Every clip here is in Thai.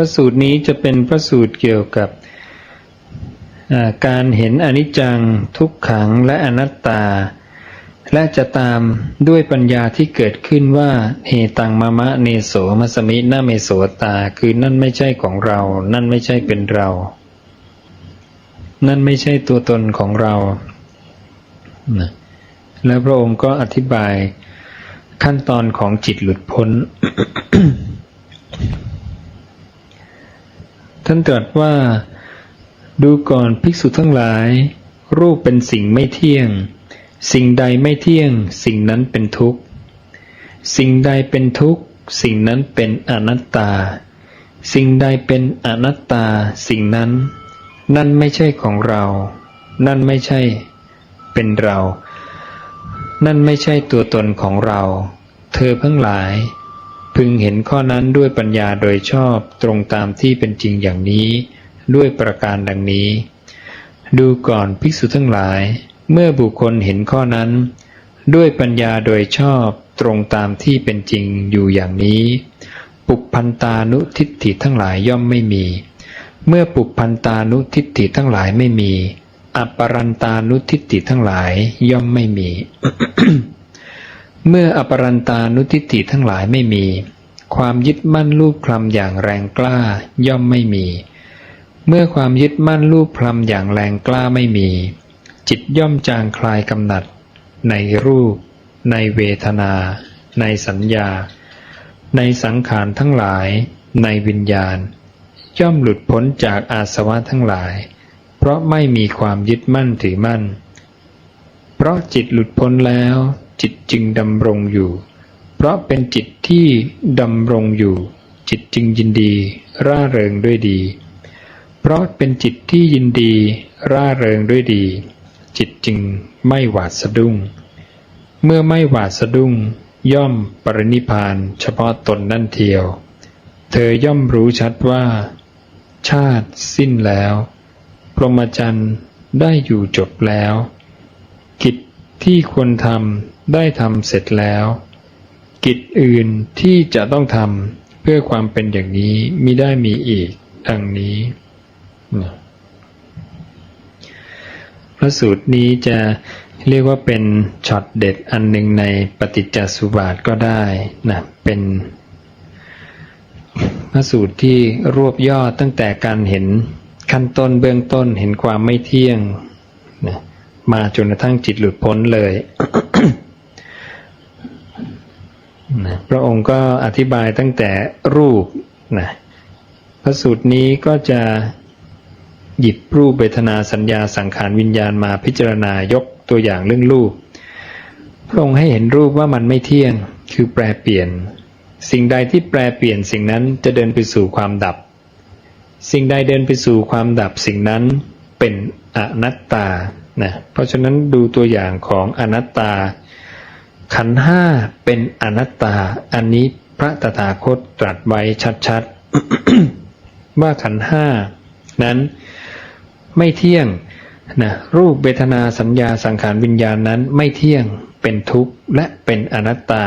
ระสูตรนี้จะเป็นพระสูตรเกี่ยวกับการเห็นอนิจจังทุกขังและอนัตตา และจะตามด้วยปัญญาที่เกิดขึ้นว่าเฮตังมะมะเนโสมัสมินาเมโสตา คือนั่นไม่ใช่ของเรา นั่นไม่ใช่เป็นเรา นั่นไม่ใช่ตัวตนของเรา แล้วพระองค์ก็อธิบายขั้นตอนของจิตหลุดพ้น ท่านตรัสว่า ดูก่อนภิกษุทั้งหลาย รูปเป็นสิ่งไม่เที่ยง สิ่งใดไม่เที่ยง สิ่งนั้นเป็นทุกข์ สิ่งใดเป็นทุกข์ สิ่งนั้นเป็นอนัตตา สิ่งใดเป็นอนัตตา สิ่งนั้น นั่นไม่ใช่ของเรา นั่นไม่ใช่เป็นเรา นั่นไม่ใช่ตัวตนของเรา เธอเพิ่งหลาย พึงเห็นข้อนั้นด้วยปัญญาโดยชอบตรงตามที่เป็นจริงอย่างนี้ ด้วยประการดังนี้ ดูก่อนภิกษุทั้งหลาย เมื่อบุคคลเห็นข้อนั้น ด้วยปัญญาโดยชอบตรงตามที่เป็นจริงอยู่อย่างนี้ ปุพพันตานุทิฏฐิทั้งหลายย่อมไม่มี เมื่อปุพพันตานุทิฏฐิทั้งหลายไม่มีอัปปรันตานุทิฏฐิทั้งหลายย่อมไม่มี เมื่ออปรันตานุทิฏฐิทั้งหลายไม่มี ความยึดมั่นรูปคลำอย่างแรงกล้าย่อมไม่มี เมื่อความยึดมั่นรูปคลำอย่างแรงกล้าไม่มี จิตย่อมจางคลายกำหนัด ในรูป ในเวทนา ในสัญญา ในสังขารทั้งหลาย ในวิญญาณ ย่อมหลุดพ้นจากอาสวะทั้งหลาย เพราะไม่มีความยึดมั่นถือมั่น เพราะจิตหลุดพ้นแล้ว จิตจึงดำรงอยู่ เพราะเป็นจิตที่ดำรงอยู่ จิตจึงยินดี ร่าเริงด้วยดี เพราะเป็นจิตที่ยินดี ร่าเริงด้วยดี จิตจึงไม่หวาดสะดุ้ง เมื่อไม่หวาดสะดุ้ง ย่อมปรินิพพาน เฉพาะตนนั่นเทียว เธอย่อมรู้ชัดว่า ชาติสิ้นแล้วพรหมจรรย์ได้อยู่จบแล้ว กิจที่ควรทำ ได้ทำเสร็จแล้ว กิจอื่นที่จะต้องทำเพื่อความเป็นอย่างนี้มิได้มีอีกดังนี้ พระสูตรนี้จะเรียกว่าเป็นช็อตเด็ดอันหนึ่งในปฏิจจสุบาทก็ได้นะเป็นพระสูตรที่รวบยอดตั้งแต่การเห็นขั้นต้นเบื้องต้นเห็นความไม่เที่ยงนะมาจนกระทั่งจิตหลุดพ้นเลย นะพระองค์ก็อธิบายตั้งแต่รูปนะพระสูตรนี้ก็จะหยิบรูปเวทนาสัญญาสังขารวิญญาณมาพิจารณายกตัวอย่างเรื่องรูป พระองค์ให้เห็นรูปว่ามันไม่เที่ยงคือแปรเปลี่ยน สิ่งใดที่แปรเปลี่ยนสิ่งนั้นจะเดินไปสู่ความดับ สิ่งใดเดินไปสู่ความดับสิ่งนั้นเป็นอนัตตานะเพราะฉะนั้นดูตัวอย่างของอนัตตา ขันห้าเป็นอนัตตา อันนี้พระตถาคตตรัสไว้ชัดๆ ว่าขันห้านั้นไม่เที่ยงนะรูปเวทนาสัญญาสังขารวิญญาณนั้นไม่เที่ยงเป็นทุกข์และเป็นอนัตตา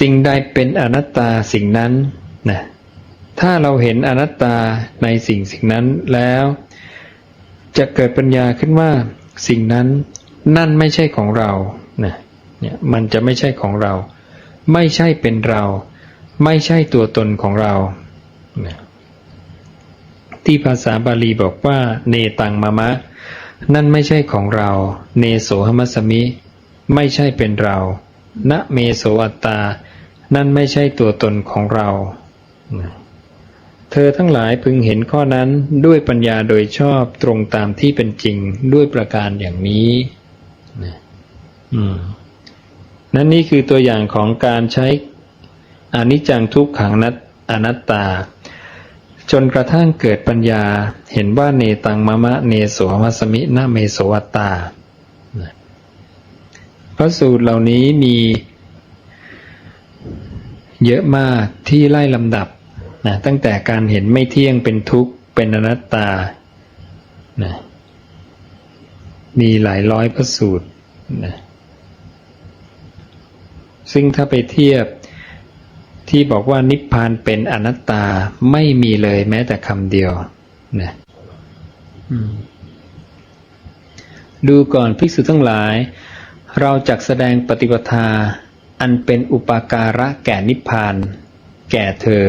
สิ่งใดเป็นอนัตตาสิ่งนั้นนะถ้าเราเห็นอนัตตาในสิ่งสิ่งนั้นแล้ว จะเกิดปัญญาขึ้นว่าสิ่งนั้นนั่นไม่ใช่ของเรานะ เนี่ยมันจะไม่ใช่ของเรา ไม่ใช่เป็นเรา ไม่ใช่ตัวตนของเรา ที่ภาษาบาลีบอกว่า เนตังมะมะ นั่นไม่ใช่ของเรา เนโสหมัสมิ ไม่ใช่เป็นเรา ณเมโสอัตตา นั่นไม่ใช่ตัวตนของเราเธอทั้งหลายพึงเห็นข้อนั้นด้วยปัญญาโดยชอบตรงตามที่เป็นจริงด้วยประการอย่างนี้นะอืม นั่นนี่คือตัวอย่างของการใช้อนิจจังทุกขังนัตอนัตตา จนกระทั่งเกิดปัญญาเห็นว่าเนตังมะมะเนโสมัสมินาเมโสวตตานะพระสูตรเหล่านี้มีเยอะมากที่ไล่ลำดับนะตั้งแต่การเห็นไม่เที่ยงเป็นทุกข์เป็นอนัตตานะมีหลายร้อยพระสูตรนะ ซึ่งถ้าไปเทียบที่บอกว่านิพพานเป็นอนัตตาไม่มีเลยแม้แต่คำเดียวนะดูก่อนภิกษุทั้งหลาย เราจักแสดงปฏิปทา อันเป็นอุปาการะแก่นิพพาน แก่เธอ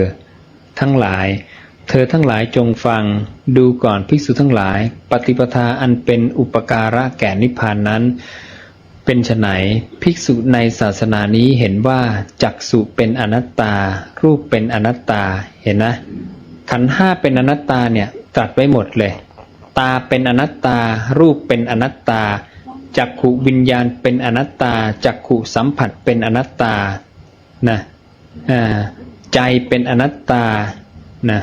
ทั้งหลาย เธอทั้งหลายจงฟัง ดูก่อนภิกษุทั้งหลาย ปฏิปทาอันเป็นอุปการะแก่นิพพานนั้น เป็นไฉนภิกษุในศาสนานี้เห็นว่าจักสุเป็นอนัตตา รูปเป็นอนัตตาเห็นนะ ขันห้าเป็นอนัตตาเนี่ยตรัสไว้หมดเลย ตาเป็นอนัตตา รูปเป็นอนัตตาจักขุวิญญาณเป็นอนัตตาจักขุสัมผัสเป็นอนัตตานะอ่าใจเป็นอนัตตานะ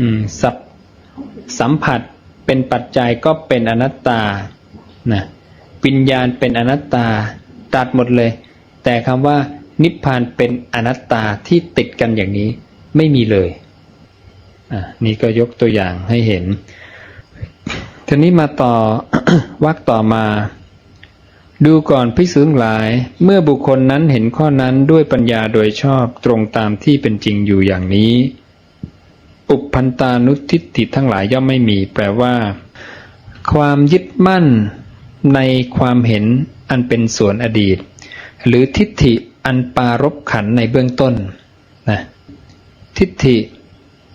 อืมสัสัมผัสเป็นปัจจัยก็เป็นอนัตตานะ วิญญาณเป็นอนัตตา ตัดหมดเลย แต่คำว่านิพพานเป็นอนัตตาที่ติดกันอย่างนี้ไม่มีเลยอะนี่ก็ยกตัวอย่างให้เห็น ทีนี้มาต่อวักต่อมา ดูก่อนพิสูจน์หลาย เมื่อบุคคลนั้นเห็นข้อนั้นด้วยปัญญาโดยชอบตรงตามที่เป็นจริงอยู่อย่างนี้ปุพันตานุทิฏฐิทั้งหลายย่อมไม่มี แปลว่า ความยึดมั่น ในความเห็นอันเป็นส่วนอดีต หรือทิฏฐิอันปารบขันในเบื้องต้นนะทิฏฐิ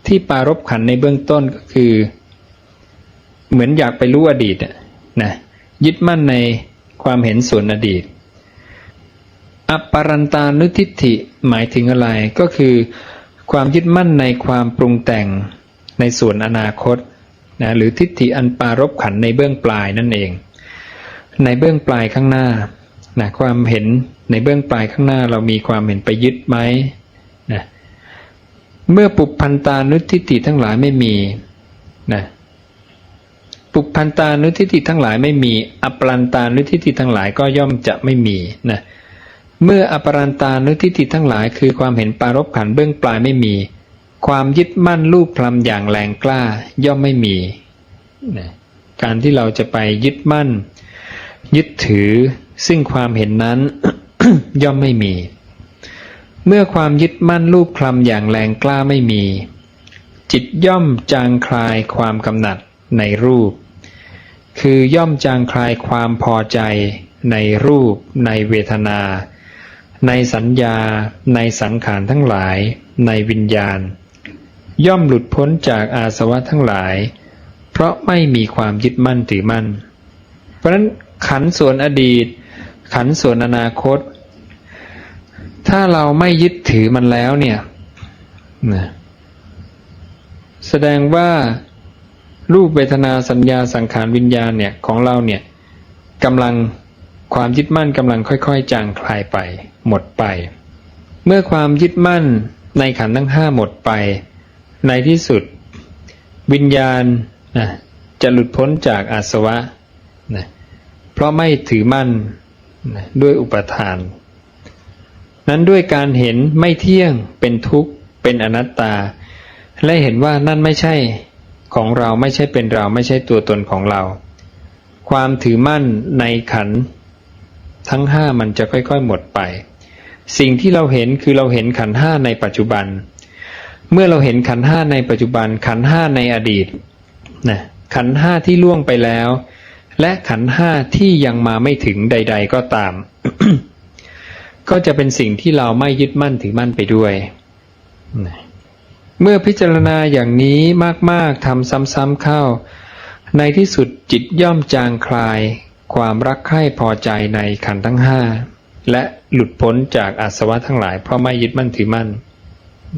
ที่ปารบขันในเบื้องต้นก็คือ เหมือนอยากไปรู้อดีตนะยึดมั่นในความเห็นส่วนอดีตอปารันตานุทิฏฐิหมายถึงอะไรก็คือ ความยึดมั่นในความปรุงแต่งในส่วนอนาคตนะหรือทิฏฐิอันปารบขันในเบื้องปลายนั่นเอง ในเบื้องปลายข้างหน้านะความเห็นในเบื้องปลายข้างหน้าเรามีความเห็นไปยึดไหมนะเมื่อปุพันตานุทิฏฐิทั้งหลายไม่มีนะปุพันตานุทิฏฐิทั้งหลายไม่มี อปรันตานุทิฏฐิทั้งหลายก็ย่อมจะไม่มีนะเมื่ออปรันตานุทิฏฐิทั้งหลาย คือความเห็นปารบขันเบื้องปลายไม่มี ความยึดมั่นรูปพลัมอย่างแรงกล้าย่อมไม่มีนะการที่เราจะไปยึดมั่น ยึดถือซึ่งความเห็นนั้น ย่อมไม่มี เมื่อความยึดมั่นรูปคลำอย่างแรงกล้าไม่มี จิตย่อมจางคลายความกำหนัดในรูป คือย่อมจางคลายความพอใจในรูป ในเวทนา ในสัญญา ในสังขารทั้งหลาย ในวิญญาณ ย่อมหลุดพ้นจากอาสวะทั้งหลาย เพราะไม่มีความยึดมั่นถือมั่น เพราะฉะนั้น ขันส่วนอดีต ขันส่วนอนาคต ถ้าเราไม่ยึดถือมันแล้วเนี่ยนะแสดงว่ารูปเวทนาสัญญาสังขารวิญญาณเนี่ยของเราเนี่ยกำลังความยึดมั่นกำลังค่อยๆ จางคลายไป หมดไป เมื่อความยึดมั่นในขันทั้งห้าหมดไป ในที่สุดวิญญาณนะจะหลุดพ้นจากอาสวะนะ เพราะไม่ถือมั่นด้วยอุปทาน นั้นด้วยการเห็นไม่เที่ยงเป็นทุกข์เป็นอนัตตา และเห็นว่านั่นไม่ใช่ของเราไม่ใช่เป็นเราไม่ใช่ตัวตนของเรา ความถือมั่นในขันทั้งห้ามันจะค่อยๆหมดไป สิ่งที่เราเห็นคือเราเห็นขันห้าในปัจจุบัน เมื่อเราเห็นขันห้าในปัจจุบันขันห้าในอดีตนะขันห้าที่ล่วงไปแล้ว และขันห้าที่ยังมาไม่ถึงใด ๆ ก็ตาม ก็จะเป็นสิ่งที่เราไม่ยึดมั่นถือมั่นไปด้วย เมื่อพิจารณาอย่างนี้มากๆทำซ้ำๆเข้า ในที่สุดจิตย่อมจางคลาย ความรักใคร่พอใจในขันทั้งห้าและหลุดพ้นจากอาสวะทั้งหลาย เพราะไม่ยึดมั่นถือมั่น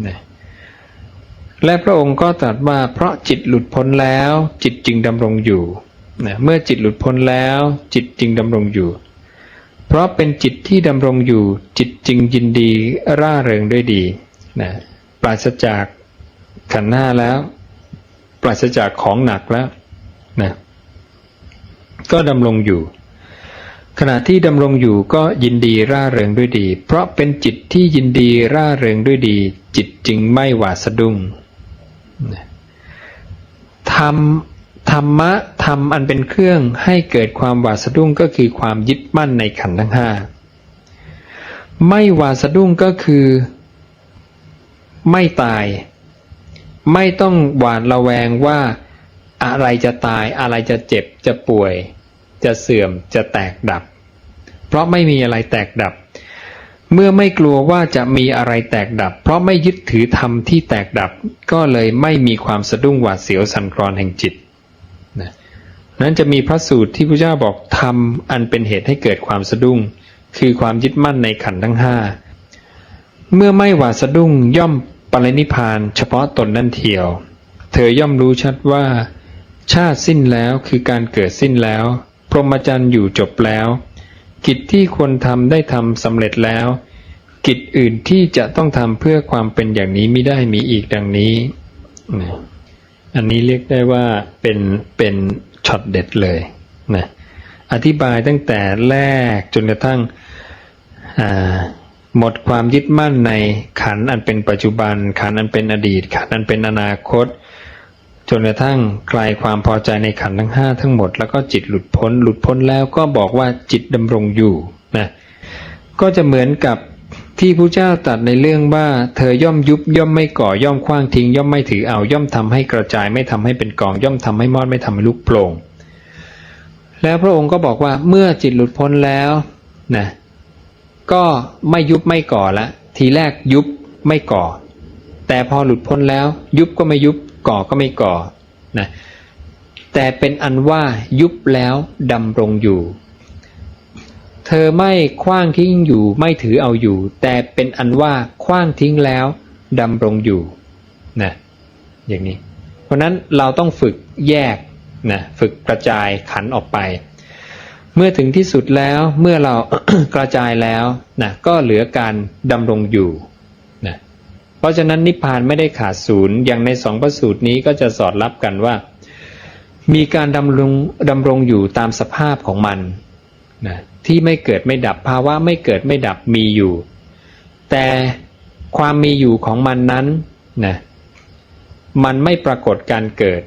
นะและพระองค์ก็ตรัสว่าเพราะจิตหลุดพ้นแล้ว จิตจึงดำรงอยู่ นะเมื่อจิตหลุดพ้นแล้ว จิตจึงดำรงอยู่ เพราะเป็นจิตที่ดำรงอยู่ จิตจึงยินดีร่าเริงด้วยดีนะปราศจากขันธ์ห้าแล้ว ปราศจากของหนักแล้วนะก็ดำรงอยู่ ขณะที่ดำรงอยู่ก็ยินดีร่าเริงด้วยดี เพราะเป็นจิตที่ยินดีร่าเริงด้วยดี จิตจึงไม่หวาดสะดุ้งธรรม ธรรมะธรรมอันเป็นเครื่องให้เกิดความหวาดสะดุ้งก็คือความยึดมั่นในขันธ์ทั้งห้าไม่หวาดสะดุ้งก็คือ ไม่ตาย ไม่ต้องหวาดระแวงว่า อะไรจะตายอะไรจะเจ็บจะป่วย จะเสื่อมจะแตกดับ เพราะไม่มีอะไรแตกดับ เมื่อไม่กลัวว่าจะมีอะไรแตกดับ เพราะไม่ยึดถือธรรมที่แตกดับ ก็เลยไม่มีความสะดุ้งหวาดเสียวสั่นคลอนแห่งจิต นั้นจะมีพระสูตรที่พระเจ้าบอกธรรมอันเป็นเหตุให้เกิดความสะดุ้ง คือความยึดมั่นในขันทั้งห้าเมื่อไม่หวาดสะดุ้งย่อมปรินิพพานเฉพาะตนนั่นเทียว เธอย่อมรู้ชัดว่า ชาติสิ้นแล้วคือการเกิดสิ้นแล้ว พรหมจรรย์อยู่จบแล้ว กิจที่ควรทำได้ทำสำเร็จแล้ว กิจอื่นที่จะต้องทำเพื่อความเป็นอย่างนี้ไม่ได้มีอีกดังนี้นะ อันนี้เรียกได้ว่าเป็นเป็นช็อตเด็ดเลยนะอธิบายตั้งแต่แรกจนกระทั่งหมดความยึดมั่นในขันอันเป็นปัจจุบัน ขันอันเป็นอดีต ขันอันเป็นอนาคต จนกระทั่งคลายความพอใจในขันทั้งห้าทั้งหมด แล้วก็จิตหลุดพ้น หลุดพ้นแล้วก็บอกว่าจิตดำรงอยู่นะก็จะเหมือนกับ ที่พระเจ้าตรัสในเรื่องว่า เธอย่อมยุบย่อมไม่ก่อย่อมคว้างทิ้ง ย่อมไม่ถือเอาย่อมทำให้กระจายไม่ทำให้เป็นกอง ย่อมทำให้มอดไม่ทำให้ลุกโปร่งแล้วพระองค์ก็บอกว่าเมื่อจิตหลุดพ้นแล้วนะก็ไม่ยุบไม่ก่อละทีแรกยุบไม่ก่อ แต่พอหลุดพ้นแล้ว ยุบก็ไม่ยุบก่อก็ไม่ก่อนะแต่เป็นอันว่ายุบแล้วดำรงอยู่ เธอไม่คว้างทิ้งอยู่ไม่ถือเอาอยู่ แต่เป็นอันว่าคว้างทิ้งแล้วดำรงอยู่นะอย่างนี้ เพราะนั้นเราต้องฝึกแยกนะฝึกกระจายขันออกไป เมื่อถึงที่สุดแล้วเมื่อเรากระจายแล้วนะก็เหลือการดำรงอยู่นะเพราะฉะนั้นนิพพานไม่ได้ขาดศูนย์อย่างในสองพระสูตรนี้ก็จะสอดรับกันว่า มีการดำรงดำรงอยู่ตามสภาพของมันนะ ที่ไม่เกิดไม่ดับภาวะไม่เกิดไม่ดับมีอยู่ แต่ความมีอยู่ของมันนั้นนะมันไม่ปรากฏการเกิด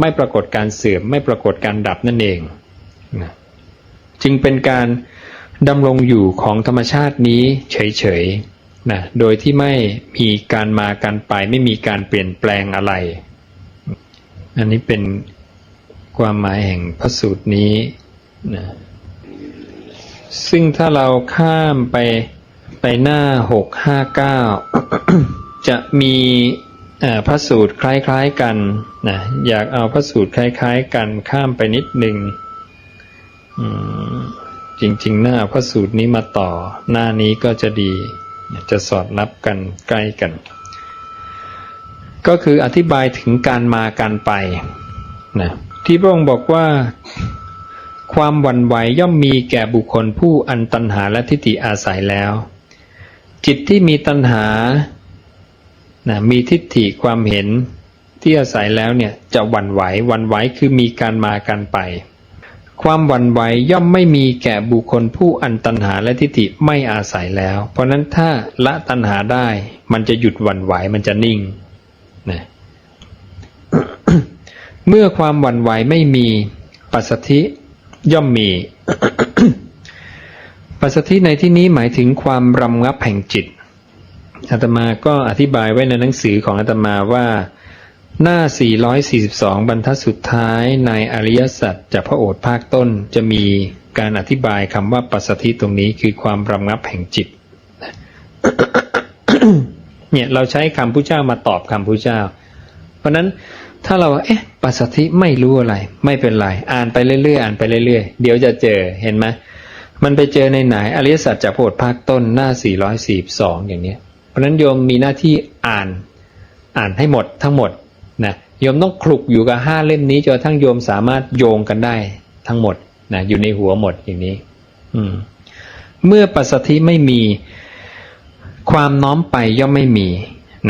ไม่ปรากฏการเสื่อม ไม่ปรากฏการดับนั่นเองนะจึงเป็นการดำรงอยู่ของธรรมชาตินี้เฉยๆนะโดยที่ไม่มีการมาการไปไม่มีการเปลี่ยนแปลงอะไร อันนี้เป็นความหมายแห่งพระสูตรนี้นะ ซึ่งถ้าเราข้ามไปไปหน้าหกห้าเก้าจะมีพระสูตรคล้ายๆกันนะอยากเอาพระสูตรคล้ายๆกันข้ามไปนิดหนึ่งจริงๆหน้าพระสูตรนี้มาต่อ หน้านี้ก็จะดี จะสอดรับกันใกล้กัน ก็คืออธิบายถึงการมาการไปนะที่พระองค์บอกว่า ความหวั่นไหวย่อมมีแก่บุคคลผู้อันตัณหาและทิฏฐิอาศัยแล้ว จิตที่มีตัณหานะมีทิฏฐิความเห็นที่อาศัยแล้วเนี่ยจะหวั่นไหวหวั่นไหวคือมีการมาการไป ความหวั่นไหวย่อมไม่มีแก่บุคคลผู้อันตัณหาและทิฏฐิไม่อาศัยแล้ว เพราะนั้นถ้าละตัณหาได้ มันจะหยุดหวั่นไหวมันจะนิ่งนะเมื่อความหวั่นไหวไม่มีปัสสธิ ย่อมมีปัสสธิในที่นี้หมายถึงความรำงับแห่งจิตอาตมาก็อธิบายไว้ในหนังสือของอาตมาว่าหน้า 442 บรรทัดสุดท้ายในอริยสัจจากพระโอษฐ์ภาคต้นจะมีการอธิบายคำว่าปัสสธิตรงนี้คือความรำงับแห่งจิต เนี่ยเราใช้คำพุทธเจ้ามาตอบคำพุทธเจ้า เพราะนั้น ถ้าเราเอ๊ะปัสสธิไม่รู้อะไร ไม่เป็นไร อ่านไปเรื่อยๆอ่านไปเรื่อยๆ เดี๋ยวจะเจอเห็นไหมมันไปเจอในไหนอริยสัจจากพระโอษฐ์ภาคต้นหน้า 442 อย่างเนี้ย เพราะนั้นโยมมีหน้าที่อ่านอ่านให้หมดทั้งหมดนะโยมต้องคลุกอยู่กับห้าเล่มนี้จนทั่งโยมสามารถโยงกันได้ทั้งหมดนะอยู่ในหัวหมดอย่างนี้ อืม เมื่อปัสสธิไม่มี ความน้อมไปย่อมไม่มี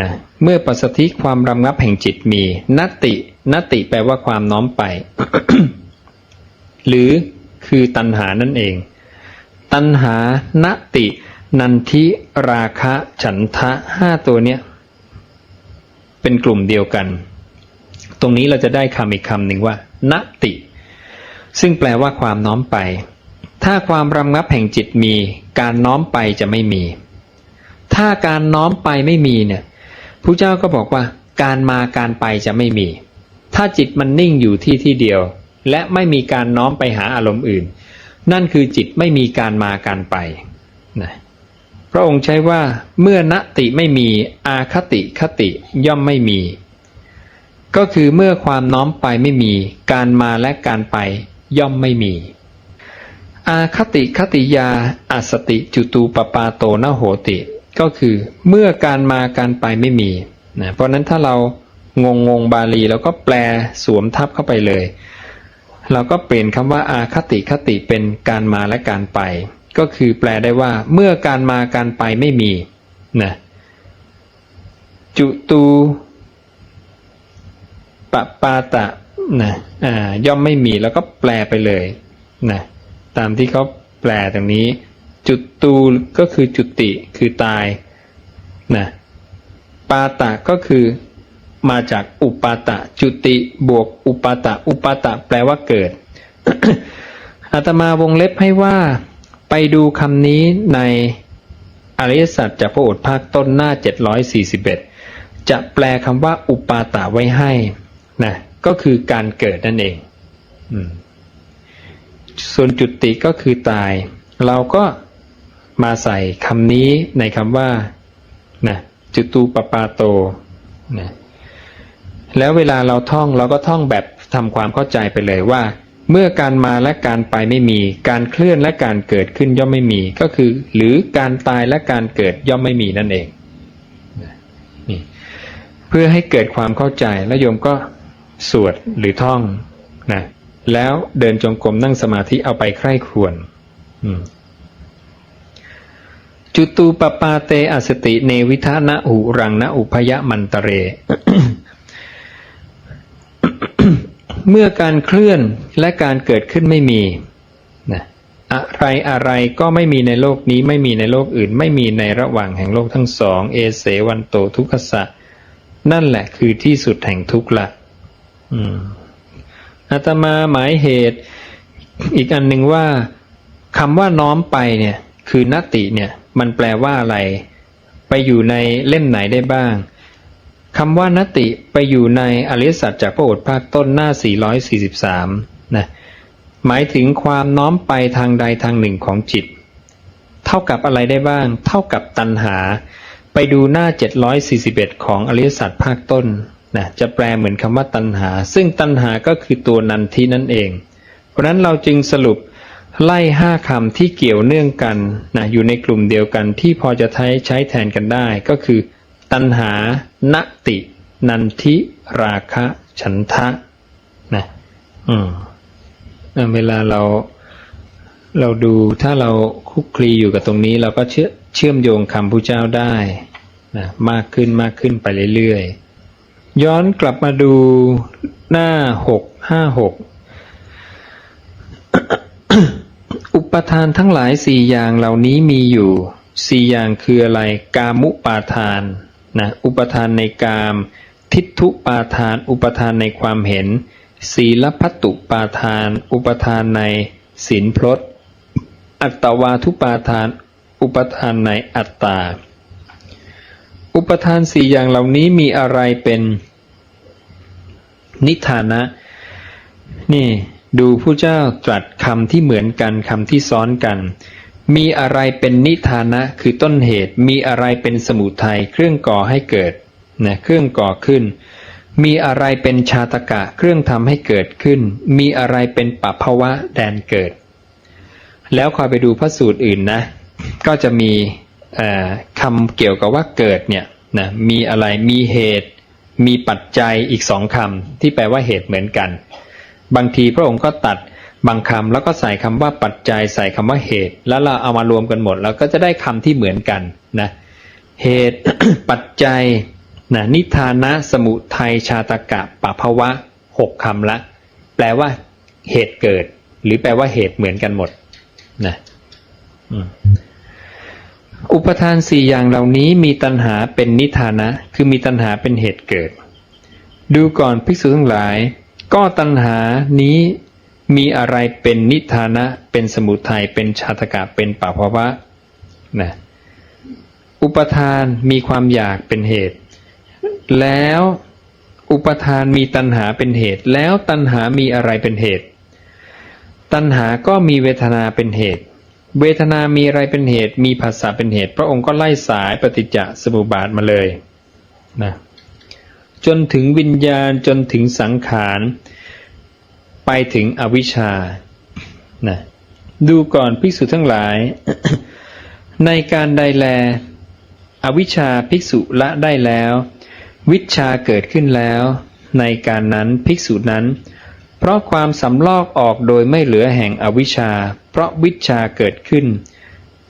นะเมื่อปัสสธิความรำงับแห่งจิตมีนตินตติแปลว่าความน้อมไป หรือคือตัณหานั่นเอง ตัณหานติ นันทิราคะฉันทะห้าตัวเนี้ยเป็นกลุ่มเดียวกัน ตรงนี้เราจะได้คำอีกคำหนึ่งว่านติ ซึ่งแปลว่าความน้อมไป ถ้าความรำงับแห่งจิตมี การน้อมไปจะไม่มี ถ้าการน้อมไปไม่มีเนี่ย ผู้เจ้าก็บอกว่า การมาการไปจะไม่มี ถ้าจิตมันนิ่งอยู่ที่ที่เดียว และไม่มีการน้อมไปหาอารมณ์อื่น นั่นคือจิตไม่มีการมาการไปนะพระองค์ใช้ว่าเมื่อนติไม่มีอาคติคติย่อมไม่มี ก็คือเมื่อความน้อมไปไม่มี การมาและการไปย่อมไม่มี อาคติคติยาอสติจุตูปปาโตนโหติ ก็คือเมื่อการมาการไปไม่มีนะเพราะนั้นถ้าเรางงงงบาลีเราก็แปลสวมทับเข้าไปเลย เราก็เปลี่ยนคำว่าอาคติคติเป็นการมาและการไป ก็คือแปลได้ว่าเมื่อการมาการไปไม่มีนะจุตูปปาตะนะอ่าย่อมไม่มีแล้วก็แปลไปเลยนะตามที่เขาแปลตรงนี้ จุดตูก็คือจุติคือตายนะปาตะก็คือมาจากอุปาตะ จุติบวกอุปาตะ อุปาตะแปลว่าเกิดอาตมาวงเล็บให้ว่า ไปดูคำนี้ในอริยสัจจากพระโอษฐ์ภาคต้นหน้า 741 จะแปลคำว่าอุปาตะไว้ให้นะก็คือการเกิดนั่นเองส่วนจุติก็คือตาย เราก็ มาใส่คำนี้ในคำว่านะจุตูปปาโตนะแล้วเวลาเราท่องเราก็ท่องแบบทำความเข้าใจไปเลยว่า เมื่อการมาและการไปไม่มี การเคลื่อนและการเกิดขึ้นย่อมไม่มีก็คือ หรือการตายและการเกิดย่อมไม่มีนั่นเองนี่เพื่อให้เกิดความเข้าใจแล้วโยมก็สวดหรือท่องนะแล้วเดินจงกรมนั่งสมาธิเอาไปใคร่ครวญอืม จุตูปปาเตอสติเนวิทานะอุรังนะอุพยมันตเร เมื่อการเคลื่อนและการเกิดขึ้นไม่มีนะอะไรอะไรก็ไม่มีในโลกนี้ไม่มีในโลกอื่น ไม่มีในระหว่างแห่งโลกทั้งสอง เอเสวันโตทุกขสะนั่นแหละคือที่สุดแห่งทุกข์ละอืมอาตมาหมายเหตุ อีกอันหนึ่งว่าคำว่าน้อมไปเนี่ย คือนติเนี่ย มันแปลว่าอะไร ไปอยู่ในเล่มไหนได้บ้างคำว่านติไปอยู่ในอริสัจจากพระโอษฐ์ภาคต้นหน้า 443 นะ หมายถึงความน้อมไปทางใดทางหนึ่งของจิต เท่ากับอะไรได้บ้าง เท่ากับตัณหา ไปดูหน้า 741 ของอริสัจภาคต้นนะจะแปลเหมือนคำว่าตัณหา ซึ่งตัณหาก็คือตัวนันทินั่นเอง เพราะนั้นเราจึงสรุป ไล่ห้าคำที่เกี่ยวเนื่องกันนะอยู่ในกลุ่มเดียวกันที่พอจะใช้ใช้แทนกันได้ก็คือ ตัณหา นติ นันทิ ราคะ ฉันทะนะอืมเวลาเราเราดูถ้าเราคุกคลีอยู่กับตรงนี้ เราก็เชื่อเชื่อมโยงคำพุทธเจ้าได้นะมากขึ้นมากขึ้นไปเรื่อยๆ ย้อนกลับมาดูหน้าหกห้าหก ปทานทั้งหลายสี่อย่างเหล่านี้มีอยู่สี่อย่างคืออะไร กามุปาทานนะอุปทานในกาม ทิฏฐุปาทาน อุปทานในความเห็น ศีลพัตตุปาทาน อุปทานในศีลพรตอัตตวาทุปาทาน อุปทานในอัตตา อุปทานสี่อย่างเหล่านี้มีอะไรเป็นนิทานะ นี่ ดูผู้เจ้าตรัสคำที่เหมือนกันคำที่ซ้อนกัน มีอะไรเป็นนิทานะคือต้นเหตุ มีอะไรเป็นสมุทัยเครื่องก่อให้เกิดนะเครื่องก่อขึ้น มีอะไรเป็นชาตกะเครื่องทำให้เกิดขึ้น มีอะไรเป็นปัภวะแดนเกิด แล้วคอยไปดูพระสูตรอื่นนะ ก็จะมีคำเกี่ยวกับว่าเกิดเนี่ยนะมีอะไรมีเหตุ มีปัจจัยอีกสองคำที่แปลว่าเหตุเหมือนกัน บางทีพระองค์ก็ตัดบางคำแล้วก็ใส่คำว่าปัจจัยใส่คำว่าเหตุ แล้วเราเอามารวมกันหมด แล้วก็จะได้คำที่เหมือนกันนะเหตุปัจจัยนะนิทานะสมุทัยชาตกะปะภวะหกคำละ แปลว่า เหตุเกิด หรือแปลว่าเหตุเหมือนกันหมดนะอุปทานสี่อย่างเหล่านี้มีตัณหาเป็นนิทานะ คือมีตัณหาเป็นเหตุเกิด ดูก่อนภิกษุทั้งหลาย ก็ตัณหานี้มีอะไรเป็นนิทานะ เป็นสมุทัยเป็นชาตกะเป็นปภาวะนะอุปทานมีความอยากเป็นเหตุ แล้วอุปทานมีตัณหาเป็นเหตุ แล้วตัณหามีอะไรเป็นเหตุ ตัณหาก็มีเวทนาเป็นเหตุ เวทนามีอะไรเป็นเหตุ มีภาษาเป็นเหตุ พระองค์ก็ไล่สายปฏิจจสมุปบาทมาเลยนะจนถึงวิญญาณจนถึงสังขาร ไปถึงอวิชชานะดูก่อนภิกษุทั้งหลาย ในการใดแล อวิชชาภิกษุละได้แล้ว วิชาเกิดขึ้นแล้ว ในการนั้นภิกษุนั้น เพราะความสำลอกออกโดยไม่เหลือแห่งอวิชชา เพราะวิชชาเกิดขึ้น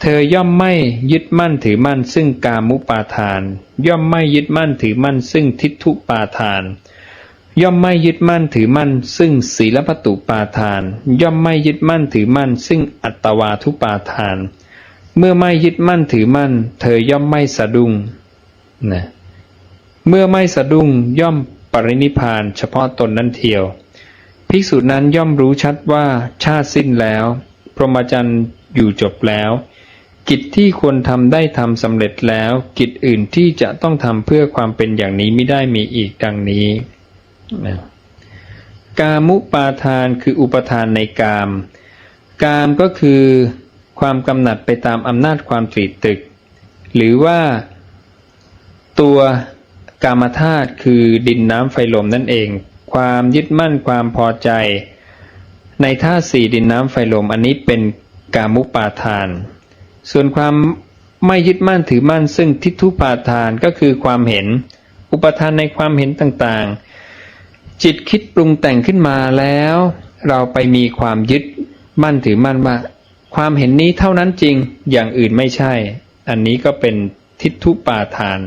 เธอย่อมไม่ยึดมั่นถือมั่นซึ่งกามุปาทาน ย่อมไม่ยึดมั่นถือมั่นซึ่งทิฏฐุปาทาน ย่อมไม่ยึดมั่นถือมั่น ซึ่งศีลปตุปาทาน ย่อมไม่ยึดมั่นถือมั่น ซึ่งอัตวาทุปาทาน เมื่อไม่ยึดมั่นถือมั่น เธอย่อมไม่สะดุ้งนะเมื่อไม่สะดุ้งย่อมปรินิพานเฉพาะตนนั่นเทียว ภิกษุนั้นย่อมรู้ชัดว่าชาติสิ้นแล้ว พรหมจรรย์อยู่จบแล้ว กิจที่ควรทำได้ทำสำเร็จแล้ว กิจอื่นที่จะต้องทำเพื่อความเป็นอย่างนี้ไม่ได้มีอีกดังนี้ กามุปาทานคืออุปทานในกาม กามก็คือความกำหนัดไปตามอำนาจความตรีตึก หรือว่าตัวกามธาตุคือดินน้ำไฟลมนั่นเอง ความยึดมั่นความพอใจ ในธาตุสี่ดินน้ำไฟลมอันนี้เป็นกามุปาทาน ส่วนความไม่ยึดมั่นถือมั่นซึ่งทิฏฐุปาทานก็คือความเห็น อุปทานในความเห็นต่างๆ จิตคิดปรุงแต่งขึ้นมาแล้ว เราไปมีความยึดมั่นถือมั่นว่า ความเห็นนี้เท่านั้นจริงอย่างอื่นไม่ใช่ อันนี้ก็เป็นทิฏฐุปาทาน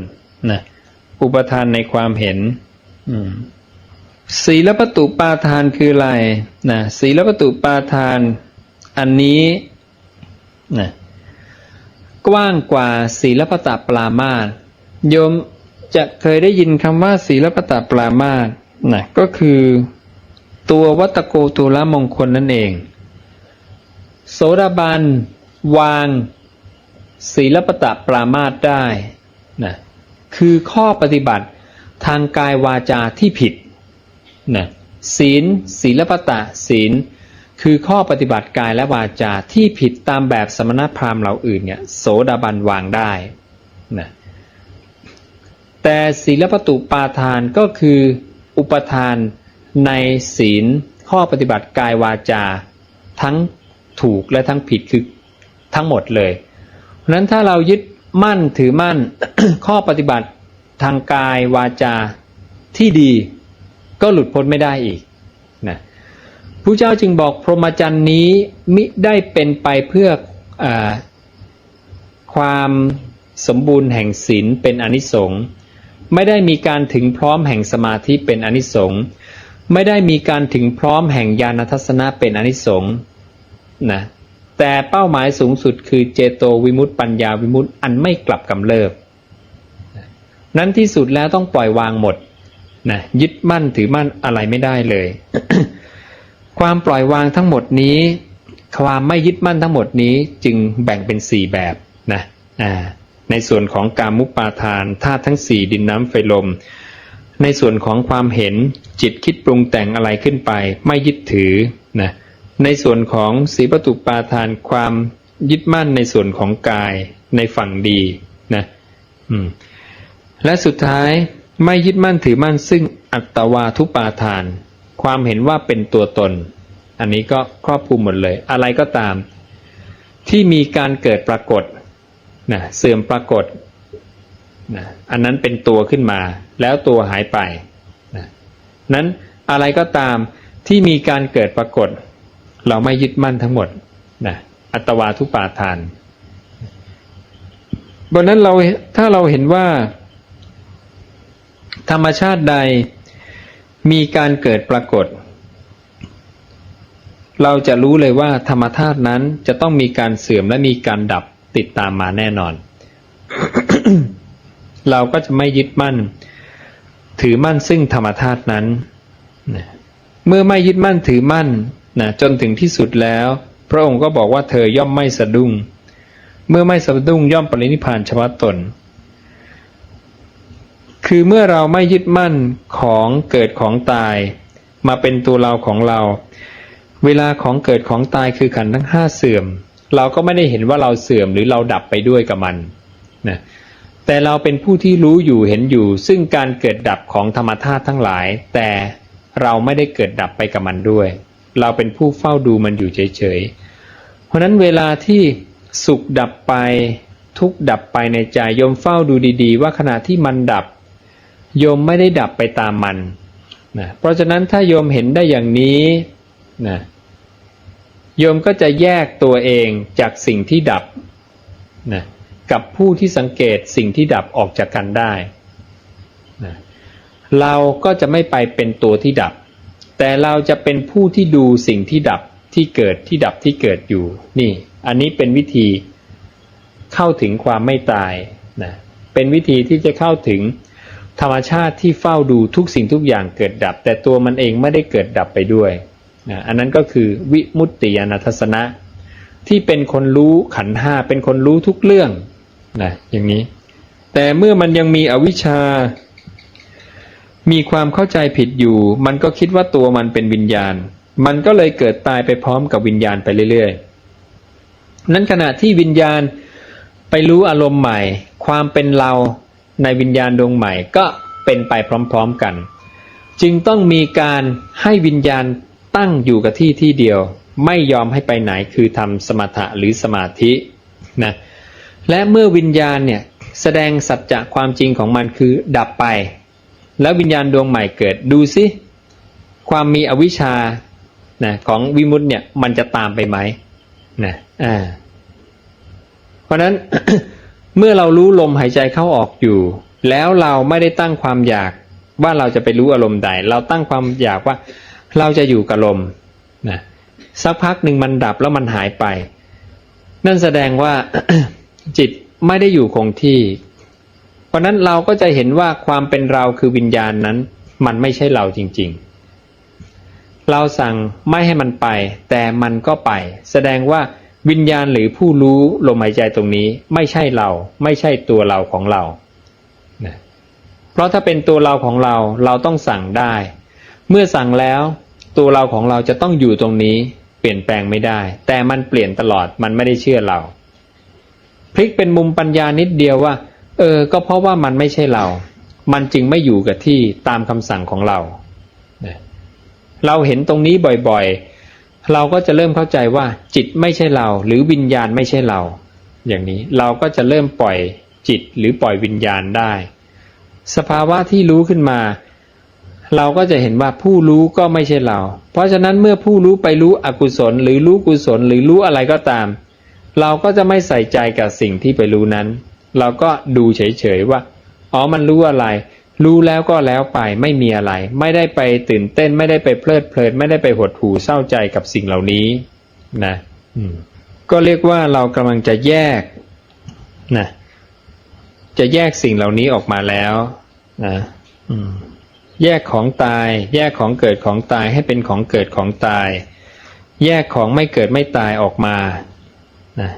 นะอุปทานในความเห็นศีลปตุปาทานคืออะไรนะศีลประตุปาทาน อันนี้นะกว้างกว่าศีลปตปรามาสโยมจะเคยได้ยินคำว่าศีลปตปรามาส นะก็คือตัววัตโกตุลมงคลนั่นเอง โสดาบัน วางศีลปตะปรามาสได้นะคือข้อปฏิบัติทางกายวาจาที่ผิดนะศีลศีลปตะศีล คือข้อปฏิบัติกายและวาจาที่ผิดตามแบบสมณพราหมณ์เหล่าอื่นเนี่ยโสดาบันวางได้นะแต่ศีลปตุปาทานก็คือ อุปทาน ในศีล ข้อปฏิบัติกายวาจา ทั้งถูกและทั้งผิดคือทั้งหมดเลยเพราะนั้นถ้าเรายึดมั่นถือมั่นข้อปฏิบัติทางกายวาจาที่ดีก็หลุดพ้นไม่ได้อีกนะผู้เจ้าจึงบอกพรหมจรรย์นี้มิได้เป็นไปเพื่ออความสมบูรณ์แห่งศีลเป็นอนิสงส์ ไม่ได้มีการถึงพร้อมแห่งสมาธิเป็นอนิสงส์ไม่ได้มีการถึงพร้อมแห่งญาณทัศนะเป็นอนิสงส์นะแต่เป้าหมายสูงสุดคือเจโตวิมุตติปัญญาวิมุตติอันไม่กลับกำเริบ นั้นที่สุดแล้วต้องปล่อยวางหมดนะยึดมั่นถือมั่นอะไรไม่ได้เลย ความปล่อยวางทั้งหมดนี้ ความไม่ยึดมั่นทั้งหมดนี้จึงแบ่งเป็นสี่แบบนะอ่า ในส่วนของการมุปาทานธาตุทั้งสี่ดินน้ำไฟลม ในส่วนของความเห็นจิตคิดปรุงแต่งอะไรขึ้นไป ไม่ยึดถือนะในส่วนของสีประตุปาทานความยึดมั่นในส่วนของกายในฝั่งดีนะอืมและสุดท้ายไม่ยึดมั่นถือมั่นซึ่งอัตวาทุปาทาน ความเห็นว่าเป็นตัวตน อันนี้ก็ครอบคลุมหมดเลย อะไรก็ตาม ที่มีการเกิดปรากฏ นะเสื่อมปรากฏนะอันนั้นเป็นตัวขึ้นมา แล้วตัวหายไปนะนั้นอะไรก็ตามที่มีการเกิดปรากฏ เราไม่ยึดมั่นทั้งหมดนะอัตวาทุปาทานบนนั้นเราถ้าเราเห็นว่า ธรรมชาติใดมีการเกิดปรากฏ เราจะรู้เลยว่าธรรมธาตุนั้นจะต้องมีการเสื่อมและมีการดับ ติดตามมาแน่นอน เราก็จะไม่ยึดมั่น ถือมั่นซึ่งธรรมธาตุนั้นนะเมื่อไม่ยึดมั่นถือมั่นนะจนถึงที่สุดแล้ว พระองค์ก็บอกว่าเธอย่อมไม่สะดุ้ง เมื่อไม่สะดุ้งย่อมปรินิพานเฉพาะตน คือเมื่อเราไม่ยึดมั่นของเกิดของตาย มาเป็นตัวเราของเรา เวลาของเกิดของตายคือขันธ์ทั้งห้าเสื่อม เราก็ไม่ได้เห็นว่าเราเสื่อมหรือเราดับไปด้วยกับมันนะแต่เราเป็นผู้ที่รู้อยู่เห็นอยู่ ซึ่งการเกิดดับของธรรมธาตุทั้งหลาย แต่เราไม่ได้เกิดดับไปกับมันด้วย เราเป็นผู้เฝ้าดูมันอยู่เฉยๆ เพราะฉะนั้นเวลาที่สุขดับไปทุกข์ดับไปในใจโยมเฝ้าดูดีๆ ว่าขณะที่มันดับโยมไม่ได้ดับไปตามมันนะเพราะฉะนั้นถ้าโยมเห็นได้อย่างนี้นะ โยมก็จะแยกตัวเองจากสิ่งที่ดับนะกับผู้ที่สังเกตสิ่งที่ดับออกจากกันได้นะเราก็จะไม่ไปเป็นตัวที่ดับ แต่เราจะเป็นผู้ที่ดูสิ่งที่ดับที่เกิดที่ดับที่เกิดอยู่นี่ อันนี้เป็นวิธีเข้าถึงความไม่ตายนะเป็นวิธีที่จะเข้าถึงธรรมชาติที่เฝ้าดูทุกสิ่งทุกอย่างเกิดดับ แต่ตัวมันเองไม่ได้เกิดดับไปด้วย นะอันนั้นก็คือวิมุตติยานัทสนะ ที่เป็นคนรู้ขันห้าเป็นคนรู้ทุกเรื่องนะอย่างนี้ แต่เมื่อมันยังมีอวิชชา มีความเข้าใจผิดอยู่ มันก็คิดว่าตัวมันเป็นวิญญาณ มันก็เลยเกิดตายไปพร้อมกับวิญญาณไปเรื่อยๆ นั้นขณะที่วิญญาณไปรู้อารมณ์ใหม่ ความเป็นเราในวิญญาณดวงใหม่ก็เป็นไปพร้อม ๆกัน จึงต้องมีการให้วิญญาณ ตั้งอยู่กับที่ที่เดียว ไม่ยอมให้ไปไหนคือทำสมถะหรือสมาธินะและเมื่อวิญญาณเนี่ยแสดงสัจจะความจริงของมันคือดับไป แล้ววิญญาณดวงใหม่เกิดดูสิความมีอวิชชานะของวิมุตต์เนี่ยมันจะตามไปไหมนะอ่าเพราะฉะนั้น เมื่อเรารู้ลมหายใจเข้าออกอยู่ แล้วเราไม่ได้ตั้งความอยากว่าเราจะไปรู้อารมณ์ใด เราตั้งความอยากว่า เราจะอยู่กับลมนะสักพักหนึ่งมันดับแล้วมันหายไป นั่นแสดงว่าจิตไม่ได้อยู่คงที่ เพราะนั้นเราก็จะเห็นว่าความเป็นเราคือวิญญาณนั้น มันไม่ใช่เราจริง ๆ เราสั่งไม่ให้มันไป แต่มันก็ไป แสดงว่าวิญญาณหรือผู้รู้ลมหายใจตรงนี้ ไม่ใช่เรา ไม่ใช่ตัวเราของเรานะเพราะถ้าเป็นตัวเราของเราเราต้องสั่งได้ เมื่อสั่งแล้ว ตัวเราของเราจะต้องอยู่ตรงนี้ เปลี่ยนแปลงไม่ได้ แต่มันเปลี่ยนตลอดมันไม่ได้เชื่อเรา พลิกเป็นมุมปัญญานิดเดียวว่า เออ ก็เพราะว่ามันไม่ใช่เรา มันจึงไม่อยู่กับที่ตามคำสั่งของเรา เราเห็นตรงนี้บ่อยๆ เราก็จะเริ่มเข้าใจว่า จิตไม่ใช่เรา หรือวิญญาณไม่ใช่เรา อย่างนี้เราก็จะเริ่มปล่อยจิตหรือปล่อยวิญญาณได้ สภาวะที่รู้ขึ้นมา เราก็จะเห็นว่าผู้รู้ก็ไม่ใช่เรา เพราะฉะนั้นเมื่อผู้รู้ไปรู้อกุศล หรือรู้กุศลหรือรู้อะไรก็ตาม เราก็จะไม่ใส่ใจกับสิ่งที่ไปรู้นั้น เราก็ดูเฉยๆว่าอ๋อมันรู้อะไร รู้แล้วก็แล้วไปไม่มีอะไร ไม่ได้ไปตื่นเต้นไม่ได้ไปเพลิดเพลิน ไม่ได้ไปหดหู่เศร้าใจกับสิ่งเหล่านี้นะก็เรียกว่าเรากำลังจะแยกนะจะแยกสิ่งเหล่านี้ออกมาแล้วนะอืม แยกของตาย แยกของเกิดของตายให้เป็นของเกิดของตาย แยกของไม่เกิดไม่ตายออกมานะ